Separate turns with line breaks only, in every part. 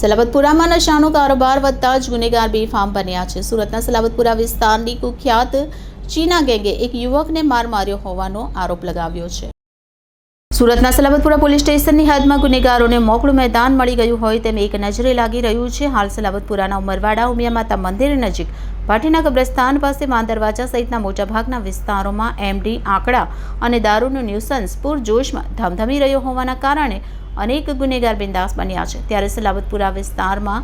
સલાબતપુરામાં નશાનો કારોબાર વધતા જ ગુનેગાર બેફામ બન્યા છે. સુરતના સલાબતપુરા વિસ્તારની કુખ્યાત ચીના ગેંગે એક યુવકને માર માર્યો હોવાનો આરોપ લગાવ્યો છે. સુરતના સલાબતપુરા પોલીસ સ્ટેશનની હદમાં ગુનેગારોને મોકળું મેદાન મળી ગયું હોય તેમ એક નજરે લાગી રહ્યું છે. હાલ સલાબતપુરાના ઉમરવાડા, ઉમિયા માતા મંદિર નજીક ભાટીના કબ્રસ્તાન પાસે માં દરવાજા સહિતના મોટાભાગના વિસ્તારોમાં એમડી, આંકડા અને દારૂનું ન્યુસન્સ પૂરજોશમાં ધમધમી રહ્યો હોવાના કારણે અનેક ગુનેગાર બિંદાસ બન્યા છે. ત્યારે સલાબતપુરા વિસ્તારમાં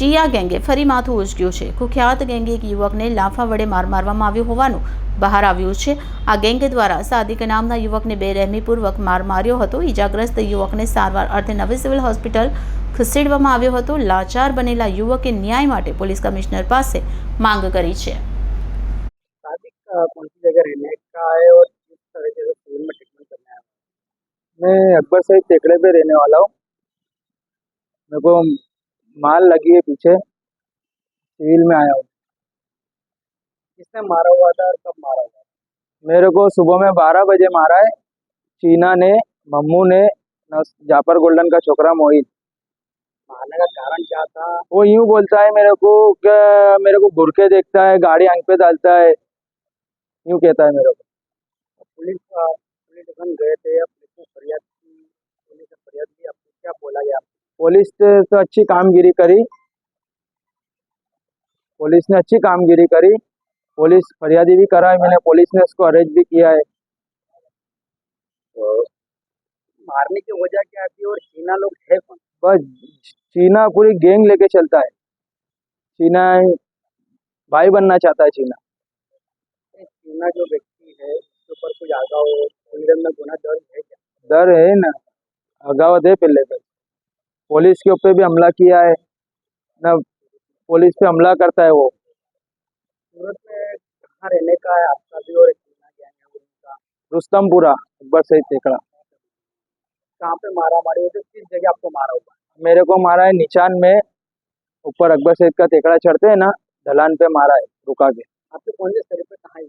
ચિયા ગેંગે ફરી માથું ઉચક્યું છે. કુખ્યાત ગેંગે એક યુવકને લાફા વડે માર મારવામાં આવ્યો હોવાનું બહાર આવ્યું છે. આ ગેંગ દ્વારા સાદિક નામના યુવકને બેરહેમીપૂર્વક માર માર્યો હતો. ઈજાગ્રસ્ત યુવકને સારવાર અર્થે નવી સિવિલ હોસ્પિટલ ખસેડવામાં આવ્યો હતો. લાચાર બનેલા યુવકે ન્યાય માટે પોલીસ કમિશનર પાસે માંગ કરી છે.
मैं
अकबर साहिब टेकड़े पे रहने वाला हूँ। मेरे को माल लगी है पीछे। सिविल में आया हूँ।
किसने मारा हुआ था और कब मारा हुआ
मेरे को सुबह में बारह बजे मारा है। चीना ने मम्मू ने जाफ़र गोल्डन का छोकरा मोहित।
मारने का कारण क्या था?
वो यूँ बोलता है मेरे को कि मेरे को बुरके देखता है गाड़ी आँख पे डालता है। यूँ कहता है मेरे को।
पुलिस अ, पुलिस स्टेशन गए थे या पुलिस ने फरियाद की पुलिस ने फरियाद की आपको क्या बोला गया
पुलिस ने तो अच्छी कामगिरी करी। पुलिस ने अच्छी कामगिरी करी। पुलिस फरियादी भी करा है मैंने पुलिस ने उसको अरेस्ट भी किया है।
तो मारने की वजह क्या थी और चीना लोग है कौन?
बस चीना पूरी गैंग लेके चलता है। चीना भाई बनना चाहता है चीना।
चीना जो व्यक्ति है उसके ऊपर कुछ आगा हो में गुना दर्ज है क्या?
डर है ना। अगावत है पहले पे पुलिस के ऊपर भी हमला किया है। ना पुलिस पे हमला करता है वो।
सूरत में कहाँ रहने का है? आपका भी और है
रुस्तमपुरा अकबर सहित टेकड़ा
कहाँ पे मारा मारी थी किस जगह आपको मारा हुआ
मेरे को मारा है निशान में ऊपर अकबर सहित का टेकड़ा चढ़ते हैं ना ढलान पे मारा है रुका के।
आपके कौन से शरीर पे कहाँ